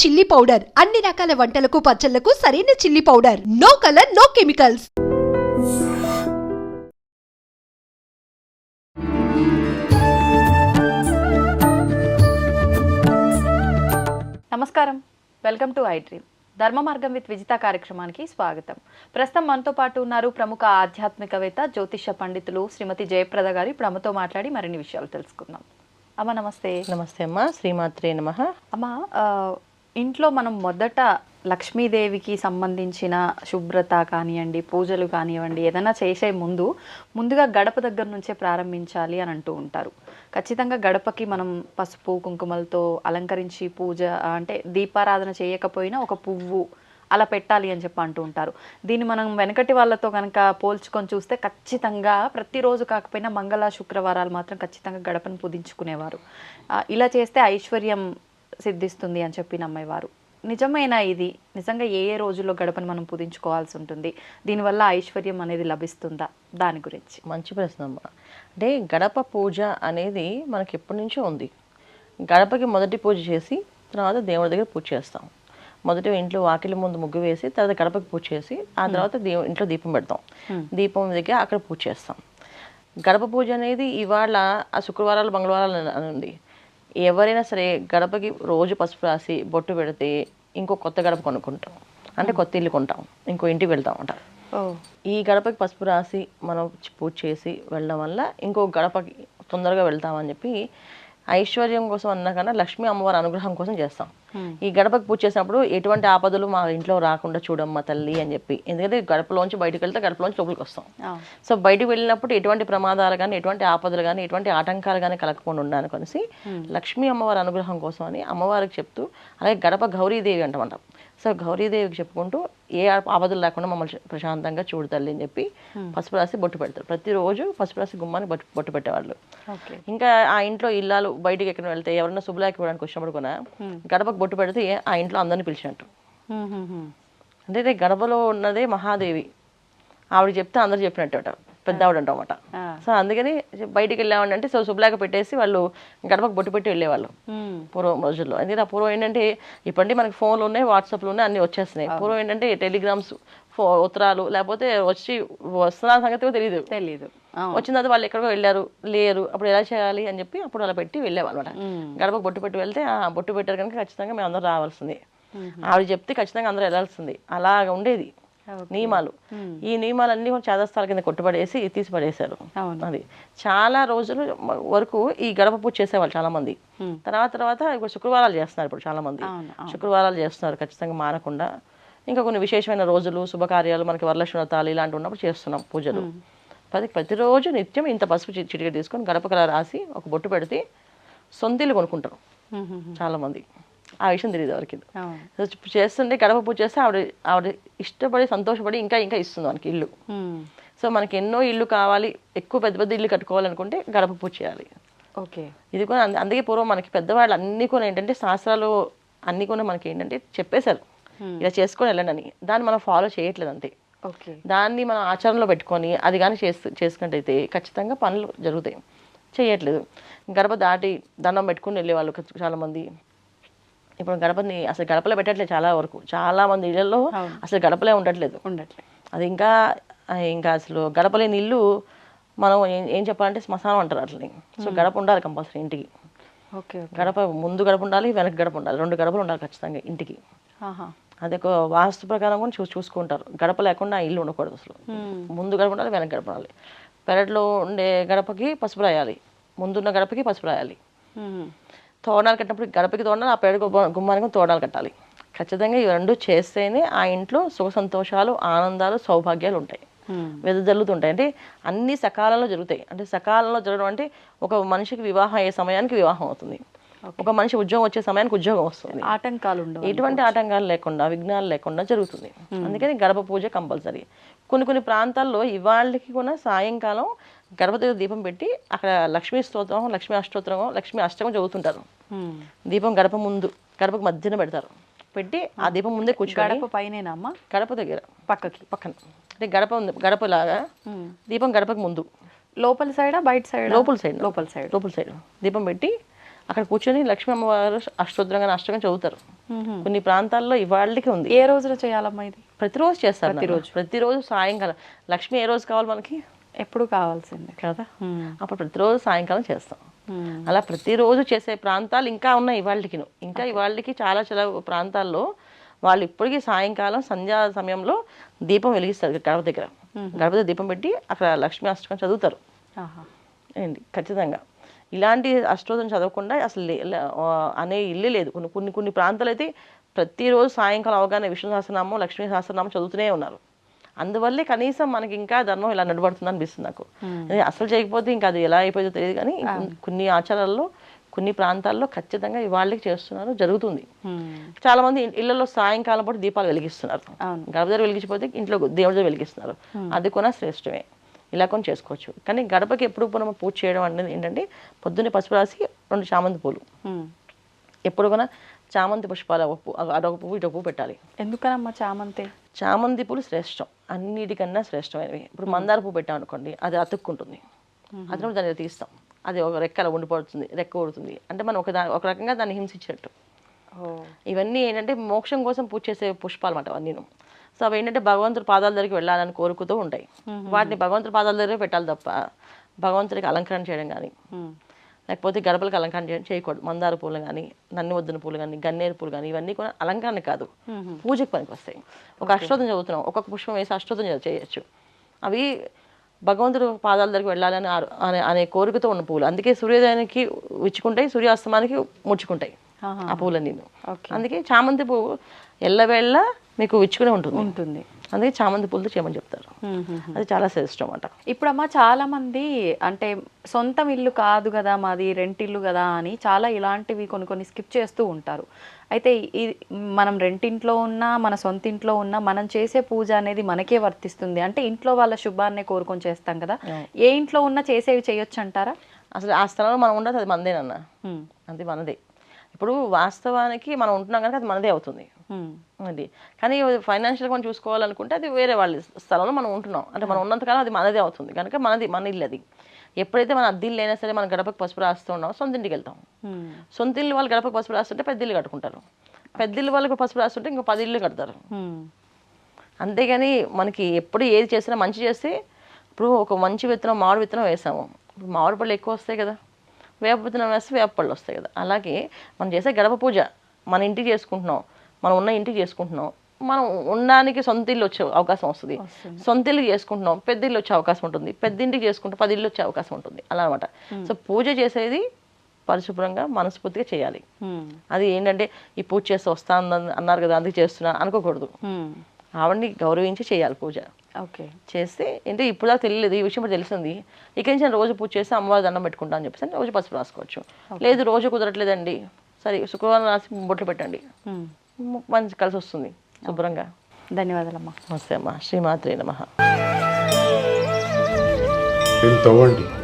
Chilli powder. అన్ని రకాల వంటలకు పచ్చళ్ళకు సరైన chilli powder. No colour no chemicals నమస్కారం. Welcome to iDream Dharma Margam with Vijitha కార్యక్రమానికి స్వాగతం. ప్రస్తుతం మనతో పాటు ఉన్నారు ప్రముఖ ఆధ్యాత్మికవేత్త జ్యోతిష పండితులు శ్రీమతి జయప్రద గారు. ఇప్పుడు అమ్మతో మాట్లాడి మరిన్ని విషయాలు తెలుసుకుందాం. అమ్మ నమస్తే. నమస్తే అమ్మా. శ్రీమాత్రే నమ. అమ్మ ఇంట్లో మనం మొదట లక్ష్మీదేవికి సంబంధించిన శుభ్రత కానివ్వండి పూజలు కానివ్వండి ఏదైనా చేసే ముందు ముందుగా గడప దగ్గర నుంచే ప్రారంభించాలి అని అంటూ ఉంటారు. ఖచ్చితంగా గడపకి మనం పసుపు కుంకుమలతో అలంకరించి పూజ అంటే దీపారాధన చేయకపోయినా ఒక పువ్వు అలా పెట్టాలి అని చెప్పి అంటూ ఉంటారు. దీన్ని మనం వెనకటి వాళ్ళతో కనుక పోల్చుకొని చూస్తే ఖచ్చితంగా ప్రతిరోజు కాకపోయినా మంగళ శుక్రవారాలు మాత్రం ఖచ్చితంగా గడపను పుదించుకునేవారు ఇలా చేస్తే ఐశ్వర్యం సిద్ధిస్తుంది అని చెప్పి నమ్మేవారు. నిజమైన ఇది నిజంగా ఏ ఏ రోజుల్లో గడపను మనం పుదించుకోవాల్సి ఉంటుంది? దీనివల్ల ఐశ్వర్యం అనేది లభిస్తుందా? దాని గురించి. మంచి ప్రశ్న అమ్మా. అంటే గడప పూజ అనేది మనకి ఎప్పటి నుంచో ఉంది. గడపకి మొదటి పూజ చేసి తర్వాత దేవుడి దగ్గర పూజ చేస్తాం. మొదటి ఇంట్లో వాకిలి ముందు ముగ్గు వేసి తర్వాత గడపకి పూజ చేసి ఆ తర్వాత దేవు ఇంట్లో దీపం పెడతాం. దీపం దగ్గర అక్కడ పూజ చేస్తాం. గడప పూజ అనేది ఇవాళ ఆ శుక్రవారాలు మంగళవారాలు అని ఉంది. ఎవరైనా సరే గడపకి రోజు పసుపు రాసి బొట్టు పెడితే ఇంకో కొత్త గడప కొనుక్కుంటాం. అంటే కొత్త ఇల్లు కొంటాం. ఇంకో ఇంటికి వెళ్తాం అంటారు. ఓ. ఈ గడపకి పసుపు రాసి మనం పూజ చేసి వెళ్ళడం వల్ల ఇంకో గడపకి తొందరగా వెళ్తామని చెప్పి ఐశ్వర్యం కోసం అన్నా కన్నా లక్ష్మీ అమ్మవారి అనుగ్రహం కోసం చేస్తాం. ఈ గడపకి పూజ చేసినప్పుడు ఎటువంటి ఆపదలు మా ఇంట్లో రాకుండా చూడమ్మ తల్లి అని చెప్పి. ఎందుకంటే గడపలోంచి బయటకు వెళ్తే గడపలోంచి లోపలికి వస్తాం. సో బయటికి వెళ్ళినప్పుడు ఎటువంటి ప్రమాదాలు కానీ ఎటువంటి ఆపదలు కానీ ఎటువంటి ఆటంకాలు కానీ కలగకుండా ఉండాలని కలిసి లక్ష్మీ అమ్మవారి అనుగ్రహం కోసం అని అమ్మవారికి చెప్తూ అలాగే గడప గౌరీదేవి అంటామంటాం. సో గౌరీదేవికి చెప్పుకుంటూ ఏ ఆపదలు లేకుండా మమ్మల్ని ప్రశాంతంగా చూడు తల్లి అని చెప్పి పసుపు రాసి బొట్టు పెడతారు. ప్రతిరోజు పసుపు రాసి గుమ్మానికి బొట్టు బొట్టు పెట్టేవాళ్ళు. ఇంకా ఆ ఇంట్లో ఇల్లాలు బయటికి ఎక్కడ వెళ్తే ఎవరైనా శుభలాకి ఇవ్వడానికి వచ్చినప్పుడు కూడా గడపకు బొట్టు పెడితే ఆ ఇంట్లో అందరిని పిలిచినట్టు. అంటే గడపలో ఉన్నదే మహాదేవి. ఆవిడ చెప్తే అందరు చెప్పినట్టు పెద్ద ఆవిడ అంటామట సో అందుకని బయటికి వెళ్ళామండి అంటే సో శుభలాగా పెట్టేసి వాళ్ళు గడపకు బొట్టు పెట్టి వెళ్ళేవాళ్ళు పూర్వం రోజుల్లో. ఎందుకంటే ఆ పూర్వం ఏంటంటే ఇప్పటి మనకి ఫోన్లు ఉన్నాయి వాట్సాప్లు ఉన్నాయి అన్ని వచ్చేస్తున్నాయి. పూర్వం ఏంటంటే టెలిగ్రామ్స్ ఉత్తరాలు లేకపోతే వచ్చి వస్తున్న సంగతి తెలియదు తెలీదు. వచ్చిన తర్వాత వాళ్ళు ఎక్కడికో వెళ్ళారు లేరు అప్పుడు ఎలా చేయాలి అని చెప్పి అప్పుడు అలా పెట్టి వెళ్ళేవాళ్ళు అనమాట గడపకు బొట్టు పెట్టి వెళ్తే ఆ బొట్టు పెట్టారు కనుక ఖచ్చితంగా మేము అందరం రావాల్సింది ఆవిడ చెప్తే ఖచ్చితంగా అందరూ వెళ్ళాల్సింది. అలాగ ఉండేది. నియమాలు. ఈ నియమాలన్నీ కూడా చాదస్తాల కింద కొట్టుపడేసి తీసి పడేశారు. అది. చాలా రోజులు వరకు ఈ గడప పూజ చేసేవాళ్ళు చాలా మంది తర్వాత తర్వాత ఇప్పుడు శుక్రవారాలు చేస్తున్నారు ఇప్పుడు చాలా మంది శుక్రవారాలు చేస్తున్నారు ఖచ్చితంగా మానకుండా ఇంకా కొన్ని విశేషమైన రోజులు శుభకార్యాలు మనకి వరలక్ష్మి వ్రతాలు ఇలాంటి ఉన్నప్పుడు చేస్తున్నాం పూజలు. ప్రతి ప్రతిరోజు నిత్యం ఇంత పసుపు చిటిక తీసుకొని గడపకల రాసి ఒక బొట్టు పెడితే సొంతిల్లు కొనుక్కుంటారు. చాలా మంది ఆ విషయం తెలియదు ఎవరికి. సో చేస్తుంటే గడప పూజ చేస్తే ఆవిడ ఆవిడ ఇష్టపడి సంతోషపడి ఇంకా ఇంకా ఇస్తుంది మనకి ఇల్లు. సో మనకి ఎన్నో ఇల్లు కావాలి ఎక్కువ పెద్ద పెద్ద ఇల్లు కట్టుకోవాలనుకుంటే గడప పూజ చేయాలి. ఓకే. ఇది కూడా అంద- అందుకే పూర్వం మనకి పెద్దవాళ్ళు అన్ని కూడా ఏంటంటే శాస్త్రాలు అన్ని కూడా మనకి ఏంటంటే చెప్పేశారు. ఇలా చేసుకొని వెళ్ళండి అని. దాన్ని మనం ఫాలో చేయట్లేదు అంతే. ఓకే. దాన్ని మనం ఆచరణలో పెట్టుకొని అది కానీ చేసు చేసుకున్నట్టయితే ఖచ్చితంగా పనులు జరుగుతాయి. చేయట్లేదు. గడప దాటి దండం పెట్టుకుని వెళ్ళేవాళ్ళు ఖ- చాలా మంది ఇప్పుడు గడపని అసలు గడపలో పెట్టట్లేదు చాలా వరకు. చాలా మంది ఇళ్ళలో అసలు గడపలే ఉండట్లేదు. ఉండట్లే అది ఇంకా ఇంకా అసలు గడప లేని ఇల్లు మనం ఏం చెప్పాలంటే శ్మశానం అంటారు అట్లని. సో గడప ఉండాలి కంపల్సరీ ఇంటికి. ఓకే గడప ముందు గడప ఉండాలి వెనక గడప ఉండాలి. రెండు గడపలు ఉండాలి ఖచ్చితంగా ఇంటికి. అదే ఒక వాస్తు ప్రకారం కూడా చూసి చూసుకుంటారు. గడప లేకుండా ఇల్లు ఉండకూడదు అసలు. ముందు గడప ఉండాలి వెనక గడప ఉండాలి. పెరట్లో ఉండే గడపకి పసుపు రాయాలి. ముందున్న గడపకి పసుపు రాయాలి. తోరణాలు కట్టినప్పుడు గడపకి తోరణాలు ఆ పేడ గుమ్మ- గుమ్మానికి తోరణాలు కట్టాలి. ఖచ్చితంగా ఇవి రెండు చేస్తేనే ఆ ఇంట్లో సుఖ సంతోషాలు ఆనందాలు సౌభాగ్యాలు ఉంటాయి. వెదజల్లుతుంటాయి అంటే అన్ని సకాలంలో జరుగుతాయి. అంటే సకాలంలో జరగడం అంటే ఒక మనిషికి వివాహం అయ్యే సమయానికి వివాహం అవుతుంది. ఒక మనిషి ఉద్యోగం వచ్చే సమయానికి ఉద్యోగం వస్తుంది. ఆటంకాలు ఉండవు ఎటువంటి ఆటంకాలు లేకుండా విఘ్నాలు లేకుండా జరుగుతుంది. అందుకని గడప పూజ కంపల్సరీ. కొన్ని కొన్ని ప్రాంతాల్లో ఇవాళకి కూడా సాయంకాలం గడప దగ్గర దీపం పెట్టి అక్కడ లక్ష్మీ స్తోత్రం లక్ష్మీ అష్టోత్తరం లక్ష్మీ అష్టకం చదువుతుంటారు. దీపం గడప ముందు గడపకు మధ్యన పెడతారు. పెట్టి ఆ దీపం ముందే కూర్చొని గడప అమ్మ? గడప దగ్గర పక్కకి. పక్కన. అంటే గడప ఉంది గడపలాగా దీపం గడపకు ముందు. లోపల సైడా బయట సైడ్? లోపల సైడ్ లోపల సైడ్. లోపల సైడ్. దీపం పెట్టి అక్కడ కూర్చొని లక్ష్మీ అమ్మవారు అష్టోత్తరంగా అష్టంగా చదువుతారు. కొన్ని ప్రాంతాల్లో ఇవాళకి ఉంది. ఏ రోజున చేయాలమ్మా ఇది? ప్రతిరోజు చేస్తారు ప్రతిరోజు. ప్రతిరోజు సాయంకాలం. లక్ష్మి ఏ రోజు కావాలి మనకి? ఎప్పుడు కావాల్సిందే. కదా. అప్పుడు ప్రతిరోజు సాయంకాలం చేస్తాం. అలా ప్రతిరోజు చేసే ప్రాంతాలు ఇంకా ఉన్నాయి ఇవాళకి ఇంకా ఇవాళకి చాలా చాలా ప్రాంతాల్లో వాళ్ళు ఇప్పటికీ సాయంకాలం సంధ్యా సమయంలో దీపం వెలిగిస్తారు గడప దగ్గర. గడప దగ్గర దీపం పెట్టి అక్కడ లక్ష్మీ అష్టకం చదువుతారు. ఏంటి? ఖచ్చితంగా. ఇలాంటి అష్టోత్తరం చదవకుండా అసలు అనే ఇల్లే లేదు. కొన్ని కొన్ని కొన్ని ప్రాంతాలు అయితే ప్రతిరోజు సాయంకాలం అవగానే విష్ణు సహస్రనామం లక్ష్మీ సహస్రనామం చదువుతూనే ఉన్నారు. అందువల్లే కనీసం మనకి ఇంకా ధర్మం ఇలా నడబడుతుంది అనిపిస్తుంది నాకు. అది అసలు చేయకపోతే ఇంకా అది ఎలా అయిపోయిందో తెలియదు కానీ కొన్ని ఆచారాల్లో కొన్ని ప్రాంతాల్లో ఖచ్చితంగా ఇవాళకి చేస్తున్నారు జరుగుతుంది. మ్మ్. చాలా మంది ఇళ్ళలో సాయంకాలం పాటు దీపాలు వెలిగిస్తున్నారు. గడప దగ్గర వెలిగించిపోతే ఇంట్లో దేవుడి దగ్గర వెలిగిస్తున్నారు. అది కూడా శ్రేష్టమే. ఇలా కొన్ని చేసుకోవచ్చు. కానీ గడపకి ఎప్పుడు మనం పూజ చేయడం అనేది ఏంటంటే పొద్దున్నే పసుపు రాసి రెండు చామంతి పూలు. ఎప్పుడు కూడా చామంతి పుష్పాలు ఒక పువ్వు అదొక పువ్వు ఇటొక పువ్వు పెట్టాలి. ఎందుకనమ్మా చామంతి? చామంతి పూలు శ్రేష్టం. అన్నిటికన్నా శ్రేష్టమైనవి. ఇప్పుడు మందార పువ్వు పెట్టాం అనుకోండి అది అతుక్కుంటుంది. అతను దాన్ని తీస్తాం. అది ఒక రెక్కల ఉండిపోతుంది రెక్క ఊడుతుంది. అంటే మనం ఒక దా- ఒక రకంగా దాన్ని హింసించినట్టు ఇవన్నీ ఏంటంటే మోక్షం కోసం పూజ చేసే పుష్పాలు అన్నమాట అవన్నీ సో అవి ఏంటంటే భగవంతుడి పాదాల దగ్గరికి వెళ్ళాలని కోరుకుతూ ఉంటాయి. వాటిని భగవంతుడి పాదాల దగ్గర పెట్టాలి తప్ప భగవంతుడికి అలంకరణ చేయడం కానీ. లేకపోతే గడపలకు అలంకరణ చేయడం చేయకూడదు. మందార పూలు కానీ నన్ని వద్దున పూలు కానీ గన్నేరు పూలు కానీ ఇవన్నీ కూడా అలంకరణ కాదు. పూజకి పనికి వస్తాయి ఒక అష్టోత్తరం చదువుతున్నాం. ఒక్కొక్క పుష్పం వేసి అష్టోత్తరం చేయొచ్చు. అవి భగవంతుడు పాదాల దగ్గరికి వెళ్ళాలని అనే అనే కోరికతో ఉన్న పూలు. అందుకే సూర్యోదయానికి విచ్చుకుంటాయి సూర్యాస్తమానికి ముడుచుకుంటాయి ఆహా. ఆ పూలన్నీ అందుకే చామంతి పువ్వు ఎల్లవేళ్ళ మీకు విచ్చుకునే ఉంటుంది. ఉంటుంది. అందుకే చామంతి పూలతో చేయమని చెప్తారు. అది చాలా శ్రేష్టం అన్నమాట ఇప్పుడమ్మా చాలా మంది అంటే సొంతం ఇల్లు కాదు కదా మాది రెంట్ ఇల్లు కదా అని చాలా ఇలాంటివి కొన్ని కొన్ని స్కిప్ చేస్తూ ఉంటారు. అయితే ఈ- మనం రెంటింట్లో ఉన్నా మన సొంత ఇంట్లో ఉన్నా మనం చేసే పూజ అనేది మనకే వర్తిస్తుంది. అంటే ఇంట్లో వాళ్ళ శుభాన్నే కోరుకొని చేస్తాం కదా. ఏ ఇంట్లో ఉన్నా చేసేవి చేయొచ్చు అంటారా అసలు ఆ స్థలంలో మనం ఉండదు అది మనదేనన్నా. అది మనదే. ఇప్పుడు వాస్తవానికి మనం ఉంటున్నాం కనుక అది మనదే అవుతుంది. అది. కానీ ఫైనాన్షియల్ మనం చూసుకోవాలనుకుంటే అది వేరే వాళ్ళ స్థలంలో మనం ఉంటున్నాం. అంటే మనం ఉన్నంతకాలం అది మనదే అవుతుంది. కనుక మనది మన ఇల్లు అది. ఎప్పుడైతే మన అద్దిల్లు అయినా సరే మన గడపకు పసుపు రాస్తూ ఉన్నామో సొంత ఇంటికి వెళ్తాం. సొంత ఇల్లు వాళ్ళు గడపకు పసుపు రాస్తుంటే పెద్ద ఇల్లు కట్టుకుంటారు. పెద్ద ఇల్లు వాళ్ళకు పసుపు రాస్తుంటే ఇంకో పది ఇల్లు కడతారు. అంతేగాని మనకి ఎప్పుడు ఏది చేసినా మంచి చేస్తే ఇప్పుడు ఒక మంచి విత్తనం మామిడి విత్తనం వేసాము. మామిడి పళ్ళు ఎక్కువ వస్తాయి కదా. వేప విత్తనం వేస్తే వేప పళ్ళు వస్తాయి కదా. అలాగే మనం చేసే గడప పూజ మన ఇంటికి చేసుకుంటున్నాం మనం ఉన్న ఇంటికి చేసుకుంటున్నాం మనం ఉండడానికి సొంత ఇల్లు వచ్చే అవకాశం వస్తుంది. సొంత ఇల్లు చేసుకుంటున్నాం పెద్ద ఇల్లు వచ్చే అవకాశం ఉంటుంది. పెద్ద ఇంటికి చేసుకుంటే పది ఇల్లు వచ్చే అవకాశం ఉంటుంది. అలా అనమాట సో పూజ చేసేది పరిశుభ్రంగా మనస్ఫూర్తిగా చేయాలి. అది ఏంటంటే ఈ పూజ చేస్తే వస్తా అన్న- అన్నారు కదా అందుకు చేస్తున్నా అనుకోకూడదు. ఆవిడని గౌరవించి చేయాలి పూజ. ఓకే. చేస్తే ఏంటి ఇప్పుడు దాకా తెలియలేదు ఈ విషయం ఇప్పుడు తెలిసింది. ఇక నుంచి నేను రోజు పూజ చేసి అమ్మవారి దండం పెట్టుకుంటా అని చెప్పేసి రోజు పసుపు రాసుకోవచ్చు. లేదు రోజు కుదరట్లేదండి. సరే శుక్రవారం రాసి బొట్లు పెట్టండి. మంచి కలిసి వస్తుంది శుభ్రంగా. ధన్యవాదాలమ్మా. నమస్తే అమ్మా. శ్రీమాత్రే నమ. తవ్వండి.